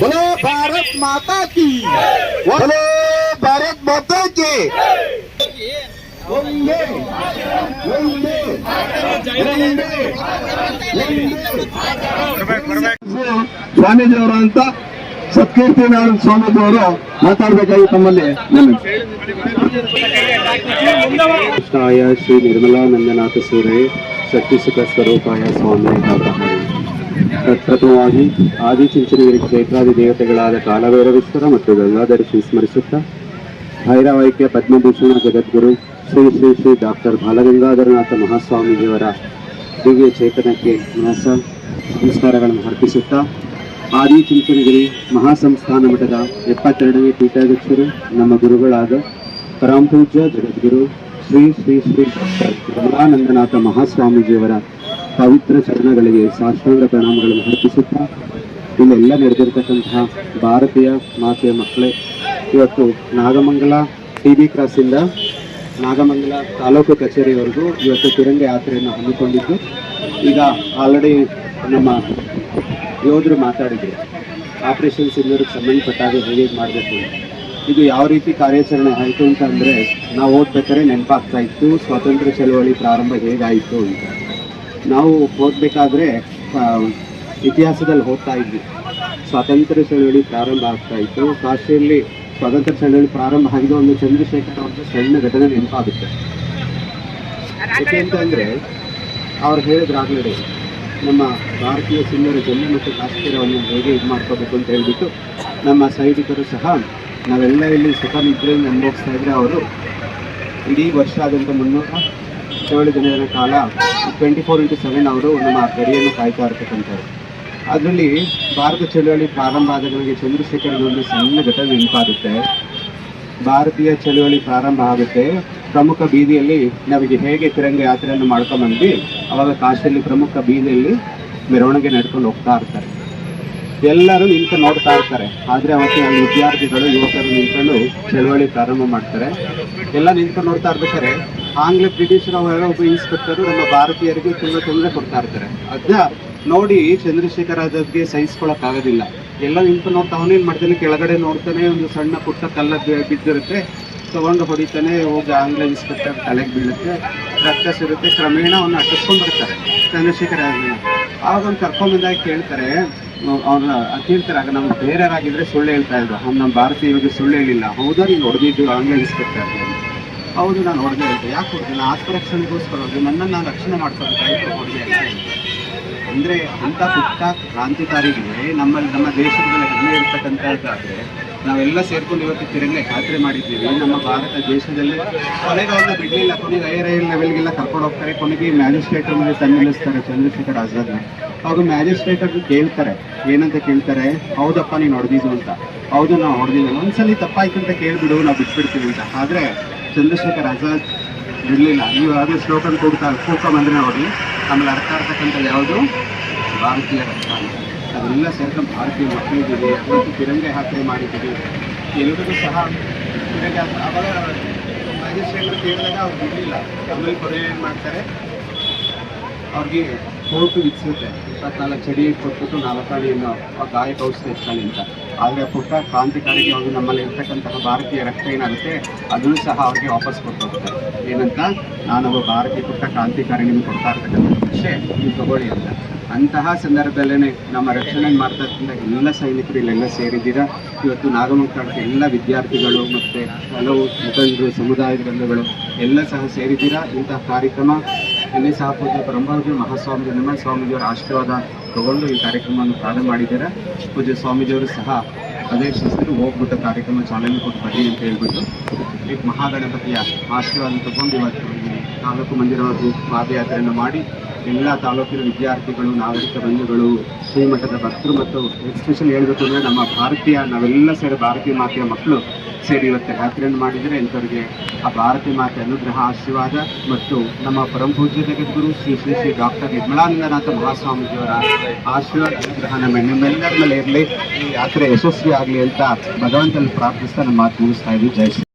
बोलो भारत माता की बोलो भारत माता की ಒಂದೇ ಒಂದೇ ಒಂದೇ ಸ್ವಾಮೀಜಿಯವರು ಅಂತ ಸತ್ಕೀರ್ತಿನಾರಾಯಣ ಸ್ವಾಮೀಜಿಯವರು ಮಾತಾಡಬೇಕಾಗಿ ತಮ್ಮಲ್ಲಿ ವಿನಂತಿ. ಕೃಷ್ಣಾಯ ಶ್ರೀ ನಿರ್ಮಲಾನಂದನಾಥ ಸೂರೆ ಶಕ್ತಿಸುಖ ಸ್ವರೂಪಾಯ ಸ್ವಾಮಿ ಪ್ರಪ್ರಥಮವಾಗಿ ಆದಿಚುಂಚನಗಿರಿ ಕ್ಷೇತ್ರಾದಿ ದೇವತೆಗಳಾದ ಕಾಲಭೈರವೇಶ್ವರ ಮತ್ತು ಗಂಗಾಧರ ಸ್ಮರಿಸುತ್ತಾ ಭೈರವೈಕ್ಯ ಪದ್ಮಭೂಷಣ ಜಗದ್ಗುರು ಶ್ರೀ ಶ್ರೀ ಶ್ರೀ ಡಾಕ್ಟರ್ ಬಾಲಗಂಗಾಧರನಾಥ ಮಹಾಸ್ವಾಮೀಜಿಯವರ ದಿವ್ಯ ಚೇತನಕ್ಕೆ ನ್ಯಾಸ ನಮಸ್ಕಾರಗಳನ್ನು ಅರ್ಪಿಸುತ್ತಾ ಆದಿಚುಂಚನಗಿರಿ ಮಹಾಸಂಸ್ಥಾನ ಮಠದ ಎಪ್ಪತ್ತೆರಡನೇ ಪೀಠಾಧ್ಯಕ್ಷರು, ನಮ್ಮ ಗುರುಗಳಾದ ಪರಮಪೂಜ್ಯ ಜಗದ್ಗುರು ಶ್ರೀ ಶ್ರೀ ಶ್ರೀ ಡಾಕ್ಟರ್ ಕಮಲಾನಂದನಾಥ ಮಹಾಸ್ವಾಮೀಜಿಯವರ ಪವಿತ್ರ ಚರಣಗಳಿಗೆ ಸಾಷ್ಟಾಂಗ ಪ್ರಣಾಮಗಳನ್ನು ಅರ್ಪಿಸುತ್ತಾ, ಇಲ್ಲೆಲ್ಲ ನಡೆದಿರ್ತಕ್ಕಂತಹ ಭಾರತೀಯ ಮಾತೆಯ ಮಕ್ಕಳೇ, ಇವತ್ತು ನಾಗಮಂಗಲ ಟಿ ಬಿ ಕ್ರಾಸಿಂದ ನಾಗಮಂಗಲ ತಾಲೂಕು ಕಚೇರಿವರೆಗೂ ಇವತ್ತು ತಿರಂಗ ಯಾತ್ರೆಯನ್ನು ಹಮ್ಮಿಕೊಂಡಿದ್ದು, ಈಗ ಆಲ್ರೆಡಿ ನಮ್ಮ ಯೋಧರು ಮಾತಾಡಿದ್ರು. ಆಪರೇಷನ್ ಸಿಂಧೂರಿಗೆ ಸಂಬಂಧಪಟ್ಟಾಗ ಹೇಗೆ ಮಾಡಬೇಕು ಇದು ಯಾವ ರೀತಿ ಕಾರ್ಯಾಚರಣೆ ಆಯಿತು ಅಂತ ಅಂದರೆ, ನಾವು ಓದ್ಬೇಕಾದ್ರೆ ನೆನಪಾಗ್ತಾ ಇತ್ತು, ಸ್ವಾತಂತ್ರ್ಯ ಚಳವಳಿ ಪ್ರಾರಂಭ ಹೇಗಾಯಿತು ಅಂತ. ನಾವು ಓದಬೇಕಾದ್ರೆ ಇತಿಹಾಸದಲ್ಲಿ ಓದ್ತಾ ಇದ್ವಿ. ಸ್ವಾತಂತ್ರ್ಯ ಚಳವಳಿ ಪ್ರಾರಂಭ ಆಗ್ತಾ ಇತ್ತು. ಕಾಶಿಯಲ್ಲಿ ಸ್ವಾತಂತ್ರ್ಯ ಚಳವಳಿ ಪ್ರಾರಂಭ ಆಗಿದ್ದು ಒಂದು ಚಂದ್ರಶೇಖರ್ ಅವ್ರದ್ದು ಸಣ್ಣ ಘಟನೆ ನೆನಪಾಗುತ್ತೆ. ಯಾಕೆ ಅಂತಂದರೆ, ಅವ್ರು ಹೇಳಿದ್ರಾಗಲೇ ನಮ್ಮ ಭಾರತೀಯ ಸಿಂಧರು ಜಮ್ಮು ಮತ್ತು ಕಾಶ್ಮೀರವನ್ನು ಹೇಗೆ ಇದು ಮಾಡ್ಕೋಬೇಕು ಅಂತ ಹೇಳಿಬಿಟ್ಟು, ನಮ್ಮ ಸೈನಿಕರು ಸಹ ನಾವೆಲ್ಲ ಇಲ್ಲಿ ಸುಖ ನಿದ್ರೆಯನ್ನು ಅನುಭವಿಸ್ತಾ ಇದ್ದರೆ ಅವರು ಇಡೀ ವರ್ಷ ಆದಂಥ ಮುನ್ನೂರ ಏಳು ದಿನಗಳ ಕಾಲ ಟ್ವೆಂಟಿ ಫೋರ್ ಇಂಟು ಸೆವೆನ್ ಅವರು ನಮ್ಮ ಗಡಿಯನ್ನು ಕಾಯ್ತಾ ಇರ್ತಕ್ಕಂಥವ್ರು. ಅದರಲ್ಲಿ ಭಾರತ ಚಳುವಳಿ ಪ್ರಾರಂಭ ಆದಾಗ ನಮಗೆ ಚಂದ್ರಶೇಖರ್ ಒಂದು ಸಣ್ಣ ಘಟನೆ ನೆನಪಾಗುತ್ತೆ. ಭಾರತೀಯ ಚಳುವಳಿ ಪ್ರಾರಂಭ ಆಗುತ್ತೆ. ಪ್ರಮುಖ ಬೀದಿಯಲ್ಲಿ ನಮಗೆ ಹೇಗೆ ತಿರಂಗ ಯಾತ್ರೆಯನ್ನು ಮಾಡ್ಕೊಂಬಂದ್ವಿ ಅವಾಗ ಕಾಶಿಯಲ್ಲಿ ಪ್ರಮುಖ ಬೀದಿಯಲ್ಲಿ ಮೆರವಣಿಗೆ ನಡ್ಕೊಂಡು ಹೋಗ್ತಾ ಇರ್ತಾರೆ. ಎಲ್ಲರೂ ನಿಂತು ನೋಡ್ತಾ ಇರ್ತಾರೆ. ಆದರೆ ಅವತ್ತಿನ ವಿದ್ಯಾರ್ಥಿಗಳು, ಯುವಕರು ನಿಂತ್ಕೊಂಡು ಚಳುವಳಿ ಪ್ರಾರಂಭ ಮಾಡ್ತಾರೆ. ಎಲ್ಲ ನಿಂತ್ಕೊಂಡು ನೋಡ್ತಾ ಇರ್ಬೇಕಾರೆ ಆಂಗ್ಲ ಬ್ರಿಟಿಷರು ಅವರೆಲ್ಲ ಒಬ್ಬ ಇನ್ಸ್ಪೆಕ್ಟರ್ ನಮ್ಮ ಭಾರತೀಯರಿಗೆ ತುಂಬ ತೊಂದರೆ ಕೊಡ್ತಾ ಇರ್ತಾರೆ. ಅದನ್ನ ನೋಡಿ ಚಂದ್ರಶೇಖರ್ ಆಜಾದ್ಗೆ ಸಹಿಸ್ಕೊಳಕ್ಕಾಗೋದಿಲ್ಲ. ಎಲ್ಲ ನಿಂತು ನೋಡ್ತಾ ಅವನೇನು ಮಾಡ್ತಾನೆ? ಕೆಳಗಡೆ ನೋಡ್ತಾನೆ, ಒಂದು ಸಣ್ಣ ಪುಟ್ಟ ಕಲ್ಲ ಬಿದ್ದಿರುತ್ತೆ. ತಗೊಂಡು ಹೊಡಿತಾನೆ, ಹೋಗಿ ಆಂಗ್ಲ ಇನ್ಸ್ಪೆಕ್ಟರ್ ತಲೆಗೆ ಬೀಳುತ್ತೆ. ರಕ್ತ ಸಿಗುತ್ತೆ ಕ್ರಮೇಣ ಅವನ್ನ ಅಟ್ಟಿಸ್ಕೊಂಡು ಬರ್ತಾರೆ ಚಂದ್ರಶೇಖರ್ ಆಜಾದ್ನ. ಆವಾಗ ಅವ್ನು ಕರ್ಕೊಂಬಂದಾಗ ಕೇಳ್ತಾರೆ ಅವ್ರ ಕೇಳ್ತಾರೆ ಆಗ ನಮ್ಗೆ ಬೇರೆಯವರಾಗಿದ್ರೆ ಸುಳ್ಳು ಹೇಳ್ತಾ ಇದ್ರು. ಅವ್ನು ನಮ್ಮ ಭಾರತೀಯರಿಗೆ ಸುಳ್ಳು ಹೇಳಿಲ್ಲ. ಹೌದಾ, ನೀನು ಹೊಡೆದಿದ್ದು ಆಂಗ್ಲ ಇನ್ಸ್ಪೆಕ್ಟರ್ ಹೌದು, ನಾನು ಹೊಡೆದೇ ಇದ್ದೆ ಯಾಕೆ ಹೊಡೆದೆ ನಾನು ಆತ್ಮರಕ್ಷಣೆಗೋಸ್ಕರ ಹೋಗಿ ನನ್ನನ್ನು ನಾನು ರಕ್ಷಣೆ ಮಾಡ್ಕೊಬೇಕಾಯ್ತು ಹೊಡೆದೆ ಅಂತ ಅಂದರೆ ಅಂಥ ಪುಟ್ಟ ಕ್ರಾಂತಿಕಾರಿಗೆ ನಮ್ಮಲ್ಲಿ ನಮ್ಮ ದೇಶದಲ್ಲಿ ಹೆಮ್ಮೆ ಇರ್ತಕ್ಕಂಥದ್ದಾದರೆ ನಾವೆಲ್ಲ ಸೇರ್ಕೊಂಡು ಇವತ್ತು ತಿರಂಗ ಯಾತ್ರೆ ಮಾಡಿದ್ದೀವಿ. ನಮ್ಮ ಭಾರತ ದೇಶದಲ್ಲಿ ಕೊನೆಗೆ ಅವ್ರನ್ನ ಬಿಡಲಿಲ್ಲ. ಕೊನೆಗೆ ಐ ರೈಲ್ ಲೆವೆಲ್ಗೆಲ್ಲ ಕರ್ಕೊಂಡು ಹೋಗ್ತಾರೆ. ಕೊನೆಗೆ ಮ್ಯಾಜಿಸ್ಟ್ರೇಟರ್ ಮೇಲೆ ತಂದು ನಿಲ್ಲಿಸ್ತಾರೆ ಚಂದ್ರಶೇಖರ್ ಆಜಾದ್ನ ಅವಾಗ ಮ್ಯಾಜಿಸ್ಟ್ರೇಟರ್ ಕೇಳ್ತಾರೆ. ಏನಂತ ಕೇಳ್ತಾರೆ? ಹೌದಪ್ಪ, ನೀನು ಹೊಡೆದಿದ್ದು ಅಂತ. ಹೌದು ನಾವು ಹೊಡೆದಿಲ್ಲ. ಒಂದ್ಸಲಿ ತಪ್ಪಾಯ್ತು ಅಂತ ಕೇಳಿಬಿಡು, ನಾವು ಬಿಟ್ಬಿಡ್ತೀವಿ ಅಂತ. ಆದರೆ ಚಂದ್ರಶೇಖರ್ ಆಜಾದ್ ಬಿಡಲಿಲ್ಲ ನೀವು ಯಾವುದೇ ಶ್ಲೋಕನ್ ಕೂಗ್ತಾ ಬಂದರೆ ನೋಡಿ, ಆಮೇಲೆ ಅರ್ಥ ಆಗ್ತಕ್ಕಂಥ ಯಾವುದು? ಭಾರತೀಯ ರಕ್ತ ಅದನ್ನೆಲ್ಲ ಸೇರ್ಕೊಂಡು ಭಾರತೀಯ ಮಕ್ಕಳಿದ್ದೀವಿ ಇವತ್ತು ತಿರಂಗೆ ಹಾಕಿ ಮಾಡಿದ್ದೀವಿ. ಎಲ್ಲರಿಗೂ ಸಹ ತಿರಂಗೆ ಯಾತ್ರೆ ಅವಾಗ ಮ್ಯಾಜಿಸ್ಟ್ರೇಟರ್ ಕೇಳಿದಾಗ ಅವ್ರು ಬಿಡಲಿಲ್ಲ ಆಮೇಲೆ ಕೊನೆ ಏನು ಮಾಡ್ತಾರೆ? ಅವ್ರಿಗೆ ಕೋರ್ಟು ವಿಧಿಸುತ್ತೆ. ಇಪ್ಪತ್ನಾಲ್ಕು ಚಡಿ ಕೊಟ್ಬಿಟ್ಟು ನಾಲ್ಕಾಣಿಯನ್ನು ಆ ಗಾಯ ಔಷಧಿ ಹೆಚ್ಚಾಳಿ ಅಂತ. ಆದರೆ ಪುಟ್ಟ ಕ್ರಾಂತಿಕಾರಿಗೆ ಅವರು ನಮ್ಮಲ್ಲಿ ಇರ್ತಕ್ಕಂತಹ ಭಾರತೀಯ ರಕ್ತ ಏನಾಗುತ್ತೆ, ಅದನ್ನು ಸಹ ಅವ್ರಿಗೆ ವಾಪಸ್ ಕೊಟ್ಟು ಹೋಗ್ತಾರೆ ಏನಂತ ನಾನೊಬ್ಬ ಭಾರತೀಯ ಪುಟ್ಟ ಕ್ರಾಂತಿಕಾರಿ ನಿಮ್ಗೆ ಕೊಡ್ತಾ ಇರ್ತಕ್ಕಂಥ ವಿಷಯ ನೀವು ತಗೊಳ್ಳಿ ಅಂತ. ಅಂತಹ ಸಂದರ್ಭದಲ್ಲೇ ನಮ್ಮ ರಕ್ಷಣೆ ಮಾಡ್ತಕ್ಕಂಥ ಎಲ್ಲ ಸೈನಿಕರು ಇಲ್ಲೆಲ್ಲ ಸೇರಿದ್ದೀರಾ? ಇವತ್ತು ನಾಗಮಂಗಲಕ್ಕೆ ಎಲ್ಲ ವಿದ್ಯಾರ್ಥಿಗಳು ಮತ್ತು ಹಲವು ಮುಖಂಡರು, ಸಮುದಾಯದ ಬಂಧುಗಳು ಎಲ್ಲ ಸಹ ಸೇರಿದ್ದೀರಾ? ಇಂತಹ ಕಾರ್ಯಕ್ರಮ ಇಲ್ಲಿ ಸಹ ಪೂಜ್ಯ ಬ್ರಹ್ಮರಾಜ ಮಹಾಸ್ವಾಮಿ ನಿಮ್ಮ ಸ್ವಾಮೀಜಿಯವರ ಆಶೀರ್ವಾದ ತಗೊಂಡು ಈ ಕಾರ್ಯಕ್ರಮವನ್ನು ಪ್ರಾರಂಭ ಮಾಡಿದ್ದಾರೆ. ಪೂಜ್ಯ ಸ್ವಾಮೀಜಿಯವರು ಸಹ ಆದೇಶಿಸಿದ್ರು ಹೋಗ್ಬಿಟ್ಟು ಕಾರ್ಯಕ್ರಮ ಚಾಲನೆ ಕೊಟ್ಟು ಬನ್ನಿ ಅಂತ ಹೇಳ್ಬಿಟ್ಟು ಈ ಮಹಾಗಣಪತಿಯ ಆಶೀರ್ವಾದ ತಗೊಂಡು ಇವತ್ತು ತಾಲೂಕು ಮಂದಿರವರೆಗೂ ಪಾದಯಾತ್ರೆಯನ್ನು ಮಾಡಿ ಎಲ್ಲ ತಾಲೂಕಿನ ವಿದ್ಯಾರ್ಥಿಗಳು, ನಾಗರಿಕ ಬಂಧುಗಳು, ಶ್ರೀಮಠದ ಭಕ್ತರು ಮತ್ತು ಎಸ್ಪೆಷಲಿ ಹೇಳಬೇಕು ಅಂದರೆ ನಮ್ಮ ಭಾರತೀಯ, ನಾವೆಲ್ಲ ಸೇರಿ ಭಾರತೀಯ ಮಾತೆಯ ಮಕ್ಕಳು ಸೇರಿ ಇವತ್ತು ಯಾತ್ರೆಯನ್ನು ಮಾಡಿದರೆ ಇಂಥವರಿಗೆ ಆ ಭಾರತೀಯ ಮಾತೆ ಅನುಗ್ರಹ, ಆಶೀರ್ವಾದ ಮತ್ತು ನಮ್ಮ ಪರಮ ಪೂಜ್ಯ ಜಗದ್ಗುರು ಶ್ರೀ ಶ್ರೀ ಶ್ರೀ ಡಾಕ್ಟರ್ ನಿರ್ಮಲಾನಂದನಾಥ ಮಹಾಸ್ವಾಮೀಜಿಯವರ ಆಶೀರ್ವಾದ, ಅನುಗ್ರಹ ನಮ್ಮ ನಿಮ್ಮೆಲ್ಲರ ಮೇಲೆ ಇರಲಿ. ಈ ಯಾತ್ರೆ ಯಶಸ್ವಿ ಆಗಲಿ ಅಂತ ಭಗವಂತನಲ್ಲಿ ಪ್ರಾರ್ಥಿಸ್ತಾ ನಮ್ಮ ಮಾತು ಮುಗಿಸ್ತಾ ಇದ್ದೀವಿ. ಜೈ ಶ್ರೀ